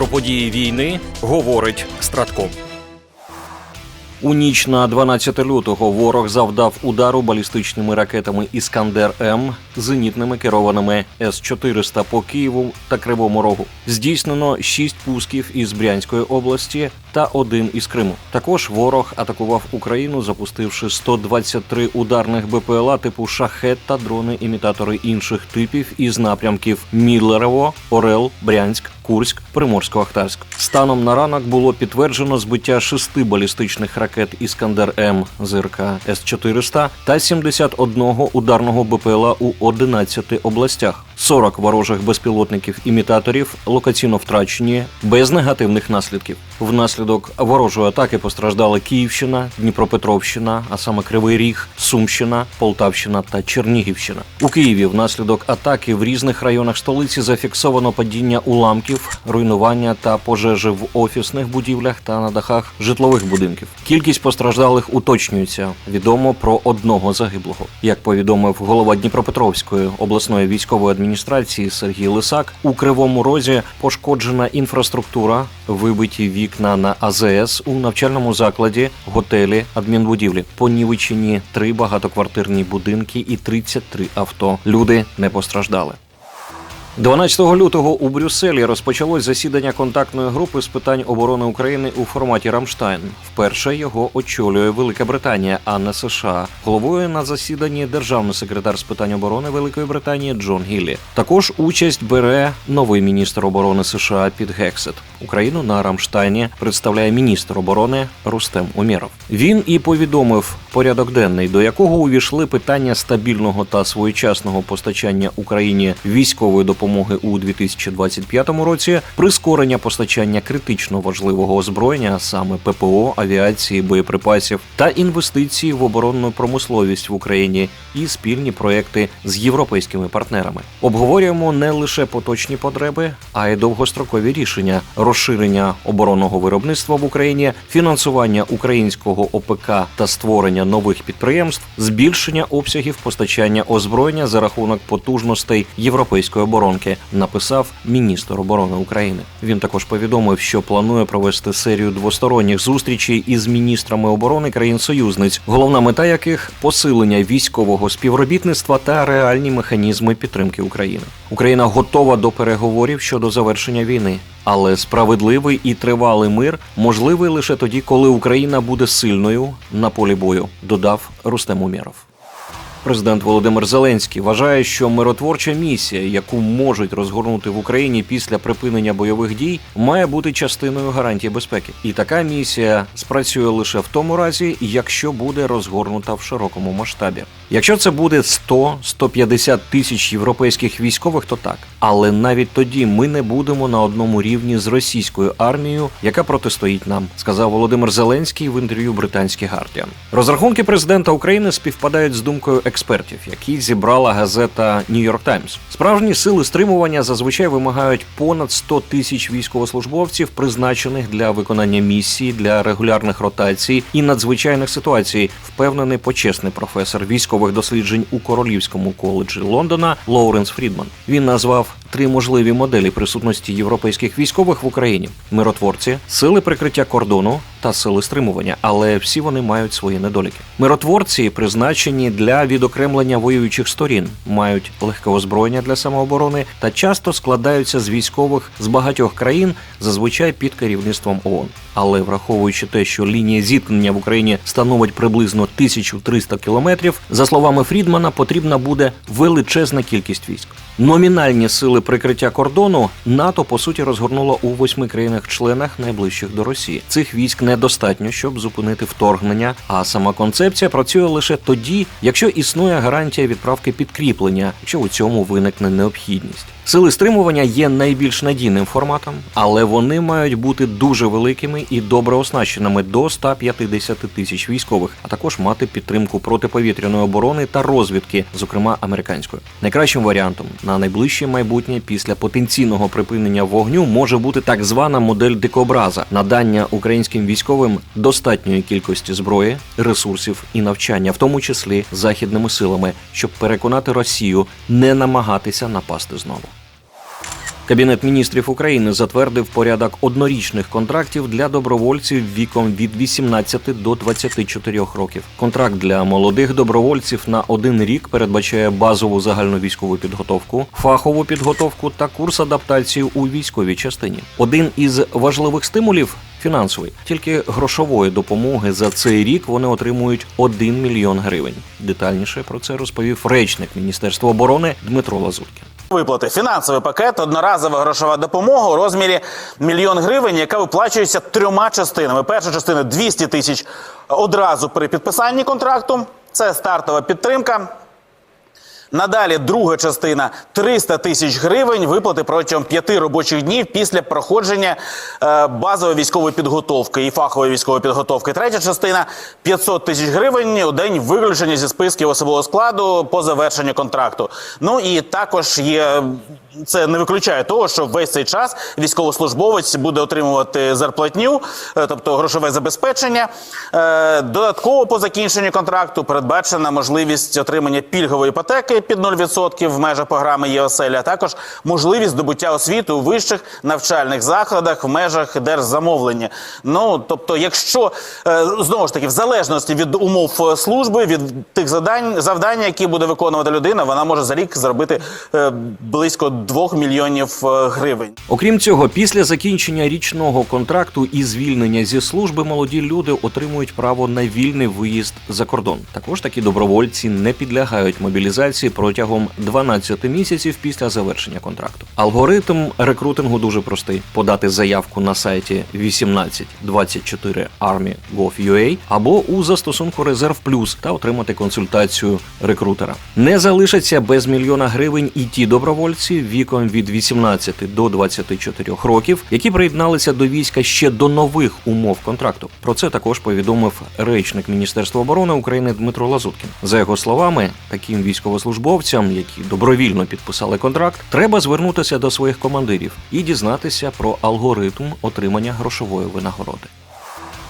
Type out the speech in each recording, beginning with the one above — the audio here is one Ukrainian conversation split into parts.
про події війни говорить Стратком. У ніч на 12 лютого ворог завдав удару балістичними ракетами Іскандер М зенітними керованими С-400 по Києву та Кривому Рогу. Здійснено 6 пусків із Брянської області та один із Криму. Також ворог атакував Україну, запустивши 123 ударних БПЛА типу шахет та дрони-імітатори інших типів із напрямків Міллерово, Орел, Брянськ, Курськ, Приморсько-Ахтарськ. Станом на ранок було підтверджено збиття шести балістичних ракет Іскандер М ЗРК С-400 та 71 ударного БПЛА у 11 областях. 40 ворожих безпілотників-імітаторів локаційно втрачені без негативних наслідків. Внаслідок ворожої атаки постраждали Київщина, Дніпропетровщина, а саме Кривий Ріг, Сумщина, Полтавщина та Чернігівщина. У Києві внаслідок атаки в різних районах столиці зафіксовано падіння уламків, руйнування та пожежі в офісних будівлях та на дахах житлових будинків. Кількість постраждалих уточнюється. Відомо про одного загиблого. Як повідомив голова Дніпропетровської обласної військової адміністрації Сергій Лисак, у кривому розі пошкоджена інфраструктура, вибиті вікна на АЗС у навчальному закладі, готелі, адмінбудівлі, понівечені три багатоквартирні будинки і 33 авто. Люди не постраждали. 12 лютого у Брюсселі розпочалось засідання контактної групи з питань оборони України у форматі Рамштайн. Вперше його очолює Велика Британія, а не США. Головою на засіданні державний секретар з питань оборони Великої Британії Джон Гіллі. Також участь бере новий міністр оборони США Піт Гексет. Україну на Рамштайні представляє міністр оборони Рустем Умєров. Він і повідомив порядок денний, до якого увійшли питання стабільного та своєчасного постачання Україні військової допомоги у 2025 році, прискорення постачання критично важливого озброєння, саме ППО, авіації, боєприпасів та інвестиції в оборонну промисловість в Україні і спільні проекти з європейськими партнерами. Обговорюємо не лише поточні потреби, а й довгострокові рішення, розширення оборонного виробництва в Україні, фінансування українського ОПК та створення нових підприємств, збільшення обсягів постачання озброєння за рахунок потужностей європейської оборонки, написав міністр оборони України. Він також повідомив, що планує провести серію двосторонніх зустрічей із міністрами оборони країн-союзниць, головна мета яких посилення військового співробітництва та реальні механізми підтримки України. Україна готова до переговорів щодо завершення війни. Але справедливий і тривалий мир можливий лише тоді, коли Україна буде сильною на полі бою, додав Рустем Умєров. Президент Володимир Зеленський вважає, що миротворча місія, яку можуть розгорнути в Україні після припинення бойових дій, має бути частиною гарантії безпеки. І така місія спрацює лише в тому разі, якщо буде розгорнута в широкому масштабі. Якщо це буде 100-150 тисяч європейських військових, то так. Але навіть тоді ми не будемо на одному рівні з російською армією, яка протистоїть нам, сказав Володимир Зеленський в інтерв'ю британській Гардіан. Розрахунки президента України співпадають з думкою експертів, які зібрала газета New York Times. Справжні сили стримування зазвичай вимагають понад 100 тисяч військовослужбовців, призначених для виконання місії для регулярних ротацій і надзвичайних ситуацій. Впевнений почесний професор військових досліджень у Королівському коледжі Лондона Лоуренс Фрідман. Він назвав три можливі моделі присутності європейських військових в Україні: миротворці, сили прикриття кордону та сили стримування, але всі вони мають свої недоліки. Миротворці призначені для відокремлення воюючих сторін, мають легке озброєння для самооборони та часто складаються з військових з багатьох країн, зазвичай під керівництвом ООН. Але враховуючи те, що лінія зіткнення в Україні становить приблизно 1300 кілометрів, за словами Фрідмана, потрібна буде величезна кількість військ. Номінальні сили прикриття кордону НАТО по суті розгорнуло у восьми країнах-членах найближчих до Росії. Цих військ недостатньо, щоб зупинити вторгнення. А сама концепція працює лише тоді, якщо існує гарантія відправки підкріплення, якщо у цьому виникне необхідність. Сили стримування є найбільш надійним форматом, але вони мають бути дуже великими і добре оснащеними до 150 тисяч військових, а також мати підтримку протиповітряної оборони та розвідки, зокрема американської. Найкращим варіантом на найближче майбутнє після потенційного припинення вогню може бути так звана модель дикобраза надання українським військовим достатньої кількості зброї, ресурсів і навчання, в тому числі західними силами, щоб переконати Росію не намагатися напасти знову. Кабінет міністрів України затвердив порядок однорічних контрактів для добровольців віком від 18 до 24 років. Контракт для молодих добровольців на один рік передбачає базову загальновійськову підготовку, фахову підготовку та курс адаптації у військовій частині. Один із важливих стимулів. Фінансовий тільки грошової допомоги за цей рік вони отримують 1 мільйон гривень. Детальніше про це розповів речник Міністерства оборони Дмитро Лазуткін. Виплати фінансовий пакет, одноразова грошова допомога у розмірі мільйон гривень, яка виплачується трьома частинами. Перша частина 200 тисяч одразу при підписанні контракту. Це стартова підтримка. Надалі друга частина 300 тисяч гривень виплати протягом п'яти робочих днів після проходження е, базової військової підготовки і фахової військової підготовки. Третя частина 500 тисяч гривень у день виключення зі списків особового складу по завершенню контракту. Ну і також є це не виключає того, що весь цей час військовослужбовець буде отримувати зарплатню, е, тобто грошове забезпечення. Е, Додатково по закінченню контракту передбачена можливість отримання пільгової іпотеки під 0% в межах програми ЄОСЕЛь, а також можливість здобуття освіти у вищих навчальних закладах в межах держзамовлення. Ну тобто, якщо е, знову ж таки, в залежності від умов е, служби, від тих завдань, завдань, які буде виконувати людина, вона може за рік заробити е, близько 2 мільйонів гривень. Окрім цього, після закінчення річного контракту і звільнення зі служби молоді люди отримують право на вільний виїзд за кордон. Також такі добровольці не підлягають мобілізації протягом 12 місяців після завершення контракту. Алгоритм рекрутингу дуже простий: подати заявку на сайті 1824 army.gov.ua або у застосунку Резерв Плюс та отримати консультацію рекрутера. Не залишаться без мільйона гривень і ті добровольці віком від 18 до 24 років, які приєдналися до війська ще до нових умов контракту. Про це також повідомив речник Міністерства оборони України Дмитро Лазуткін. За його словами, таким військовослужбовцям, які добровільно підписали контракт, треба звернутися до своїх командирів і дізнатися про алгоритм отримання грошової винагороди.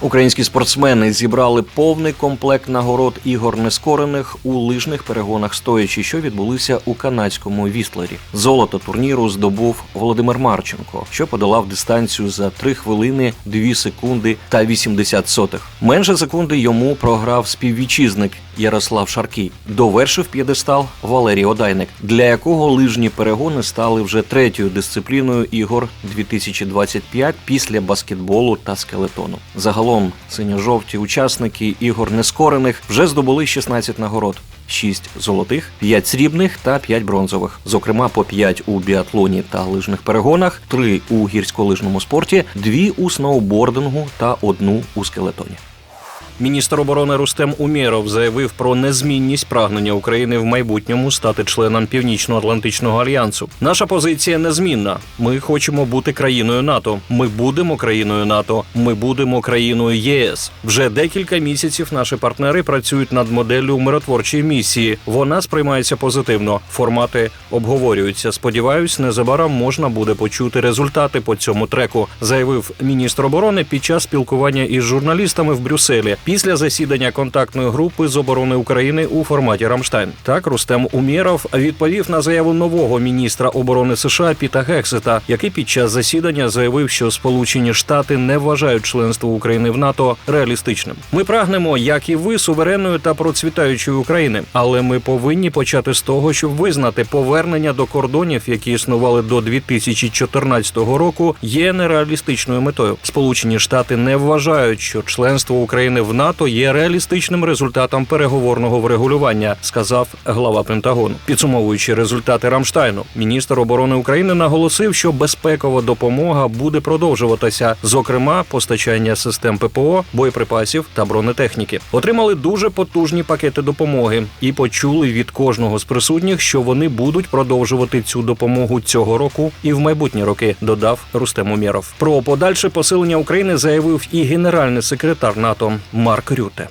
Українські спортсмени зібрали повний комплект нагород ігор нескорених у лижних перегонах стоячи, що відбулися у канадському вістлері. Золото турніру здобув Володимир Марченко, що подолав дистанцію за 3 хвилини 2 секунди та 80 сотих. Менше секунди йому програв співвітчизник Ярослав Шаркій. Довершив п'єдестал Валерій Одайник, для якого лижні перегони стали вже третьою дисципліною ігор 2025 після баскетболу та скелетону. Загалом синьо-жовті учасники ігор нескорених вже здобули 16 нагород. 6 золотих, 5 срібних та 5 бронзових. Зокрема, по 5 у біатлоні та лижних перегонах, 3 у гірськолижному спорті, 2 у сноубордингу та 1 у скелетоні. Міністр оборони Рустем Умєров заявив про незмінність прагнення України в майбутньому стати членом Північно-Атлантичного альянсу. Наша позиція незмінна. Ми хочемо бути країною НАТО. Ми будемо країною НАТО. Ми будемо країною ЄС. Вже декілька місяців наші партнери працюють над моделлю миротворчої місії. Вона сприймається позитивно. Формати обговорюються. Сподіваюсь, незабаром можна буде почути результати по цьому треку, заявив міністр оборони під час спілкування із журналістами в Брюсселі після засідання контактної групи з оборони України у форматі Рамштайн. Так Рустем Умєров відповів на заяву нового міністра оборони США Піта Гексета, який під час засідання заявив, що Сполучені Штати не вважають членство України в НАТО реалістичним. Ми прагнемо, як і ви, суверенної та процвітаючої України, але ми повинні почати з того, щоб визнати повернення до кордонів, які існували до 2014 року, є нереалістичною метою. Сполучені Штати не вважають, що членство України в НАТО є реалістичним результатом переговорного врегулювання, сказав глава Пентагону. Підсумовуючи результати Рамштайну, міністр оборони України наголосив, що безпекова допомога буде продовжуватися, зокрема постачання систем ППО, боєприпасів та бронетехніки. Отримали дуже потужні пакети допомоги і почули від кожного з присутніх, що вони будуть продовжувати цю допомогу цього року і в майбутні роки. Додав Рустем Умєров. Про подальше посилення України заявив і генеральний секретар НАТО Марк Рюте.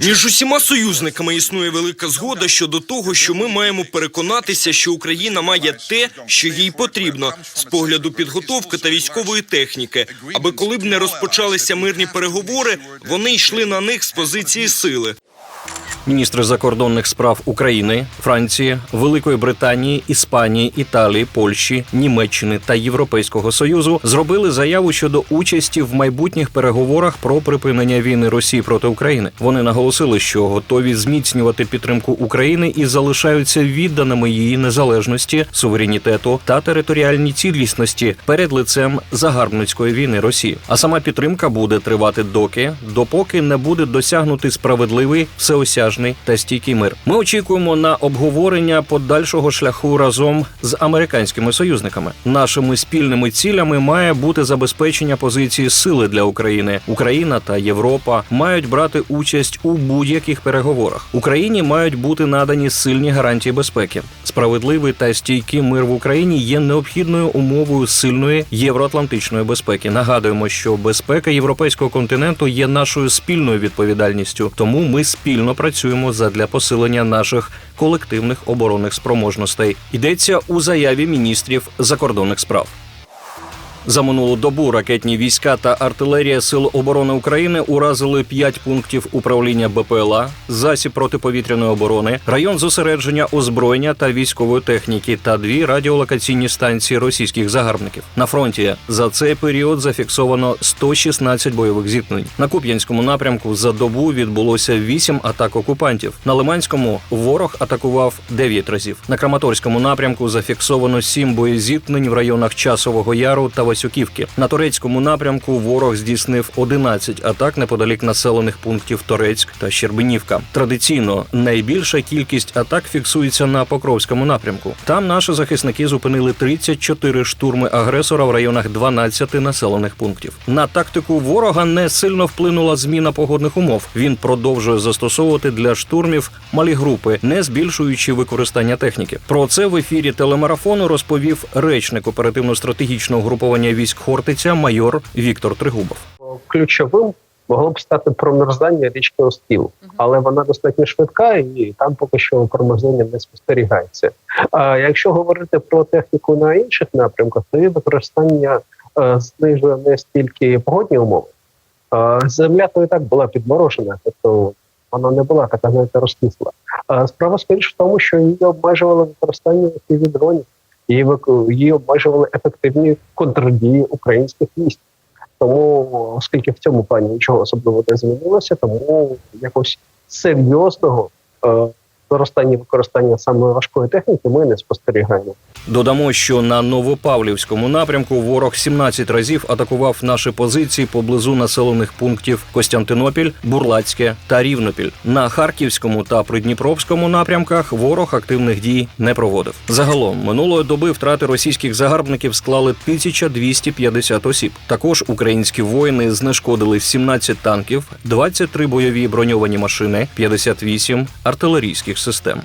Між усіма союзниками існує велика згода щодо того, що ми маємо переконатися, що Україна має те, що їй потрібно з погляду підготовки та військової техніки, аби коли б не розпочалися мирні переговори, вони йшли на них з позиції сили. Міністри закордонних справ України, Франції, Великої Британії, Іспанії, Італії, Польщі, Німеччини та Європейського союзу зробили заяву щодо участі в майбутніх переговорах про припинення війни Росії проти України. Вони наголосили, що готові зміцнювати підтримку України і залишаються відданими її незалежності, суверенітету та територіальній цілісності перед лицем загарбницької війни Росії. А сама підтримка буде тривати доки, допоки не буде досягнутий справедливий, всеосяжний та стійкий мир. Ми очікуємо на обговорення подальшого шляху разом з американськими союзниками. Нашими спільними цілями має бути забезпечення позиції сили для України. Україна та Європа мають брати участь у будь-яких переговорах. Україні мають бути надані сильні гарантії безпеки. Справедливий та стійкий мир в Україні є необхідною умовою сильної євроатлантичної безпеки. Нагадуємо, що безпека європейського континенту є нашою спільною відповідальністю, тому ми спільно працюємо задля посилення наших колективних оборонних спроможностей. Йдеться у заяві міністрів закордонних справ. За минулу добу ракетні війська та артилерія Сил оборони України уразили 5 пунктів управління БПЛА, засіб протиповітряної оборони, район зосередження озброєння та військової техніки та дві радіолокаційні станції російських загарбників. На фронті за цей період зафіксовано 116 бойових зіткнень. На Куп'янському напрямку за добу відбулося 8 атак окупантів. На Лиманському ворог атакував 9 разів. На Краматорському напрямку зафіксовано 7 боєзіткнень в районах Часового Яру та Васюківки. На турецькому напрямку ворог здійснив 11 атак неподалік населених пунктів Торецьк та Щербинівка. Традиційно найбільша кількість атак фіксується на Покровському напрямку. Там наші захисники зупинили 34 штурми агресора в районах 12 населених пунктів. На тактику ворога не сильно вплинула зміна погодних умов. Він продовжує застосовувати для штурмів малі групи, не збільшуючи використання техніки. Про це в ефірі телемарафону розповів речник оперативно-стратегічного групування військ Хортиця майор Віктор Тригубов. ключовим могло б стати промерзання річки Остів, але вона достатньо швидка, і там поки що промерзання не спостерігається. А якщо говорити про техніку на інших напрямках, то її використання е, знижує не стільки погодні умови. Е, земля то і так була підморожена, тобто вона не була така знаєте, розкисла. Справа скоріше в тому, що її обмежували використання дронів, вик- її обмежували ефективні контрдії українських військ. Тому, оскільки в цьому плані нічого особливо не змінилося, тому якось серйозного е, зростання використання саме важкої техніки ми не спостерігаємо. Додамо, що на Новопавлівському напрямку ворог 17 разів атакував наші позиції поблизу населених пунктів Костянтинопіль, Бурлацьке та Рівнопіль. На Харківському та Придніпровському напрямках ворог активних дій не проводив. Загалом минулої доби втрати російських загарбників склали 1250 осіб. Також українські воїни знешкодили 17 танків, 23 бойові броньовані машини, 58 артилерійських систем.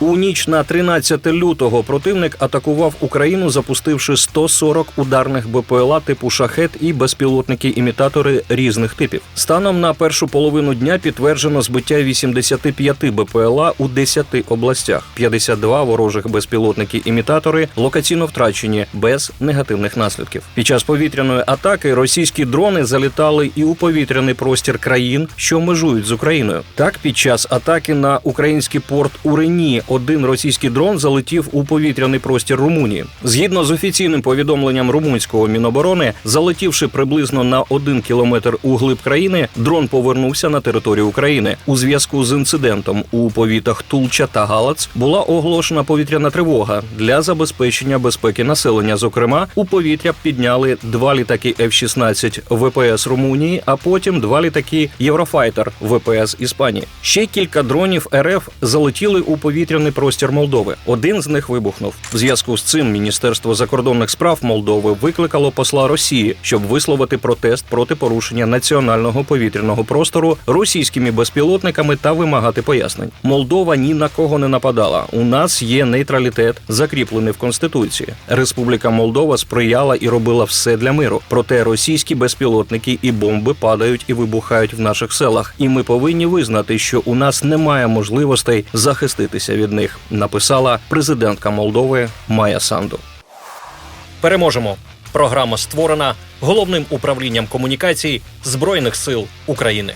У ніч на 13 лютого противник атакував Україну, запустивши 140 ударних БПЛА типу шахет і безпілотники-імітатори різних типів. Станом на першу половину дня підтверджено збиття 85 БПЛА у 10 областях. 52 ворожих безпілотники-імітатори локаційно втрачені без негативних наслідків. Під час повітряної атаки російські дрони залітали і у повітряний простір країн, що межують з Україною. Так, під час атаки на український порт у Рені один російський дрон залетів у повітряний простір Румунії. Згідно з офіційним повідомленням румунського міноборони, залетівши приблизно на один кілометр у глиб країни, дрон повернувся на територію України. У зв'язку з інцидентом у повітах Тулча та Галац була оголошена повітряна тривога для забезпечення безпеки населення. Зокрема, у повітря підняли два літаки F-16 ВПС Румунії, а потім два літаки Єврофайтер ВПС Іспанії. Ще кілька дронів РФ залетіли у повітряний простір Молдови. Один з них вибухнув. В зв'язку з цим Міністерство закордонних справ Молдови викликало посла Росії, щоб висловити протест проти порушення національного повітряного простору російськими безпілотниками та вимагати пояснень. Молдова ні на кого не нападала. У нас є нейтралітет, закріплений в конституції. Республіка Молдова сприяла і робила все для миру. Проте російські безпілотники і бомби падають і вибухають в наших селах. І ми повинні визнати, що у нас немає можливостей захиститися від них. Написала президентка Молдови Майя Санду. Переможемо. Програма створена головним управлінням комунікацій Збройних сил України.